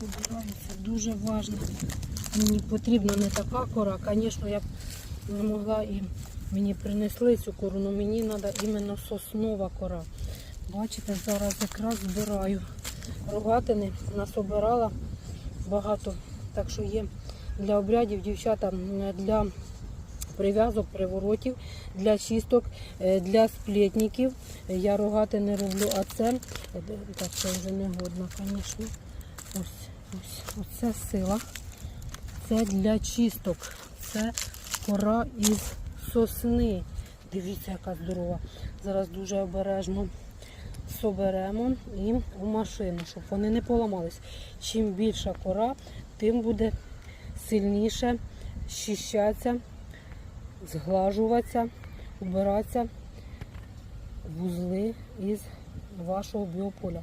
собирається. Дуже важливо. Мені потрібна не така кора. Звісно, я б не могла і мені принесли цю кору, але мені треба іменно соснова кора. Бачите, зараз якраз збираю рогатини. Насобирала багато. Так що є для обрядів дівчата для прив'язок, приворотів, для чисток, е, для сплетників. Я рогати не роблю, а це е, так це вже не годно, звісно. Ось, ось, оце сила. Це для чисток. Це кора із сосни. Дивіться, яка здорова. Зараз дуже обережно соберемо і в машину, щоб вони не поламались. Чим більша кора, тим буде сильніше щищатися, зглажуватися, убиратися вузли із вашого біополя.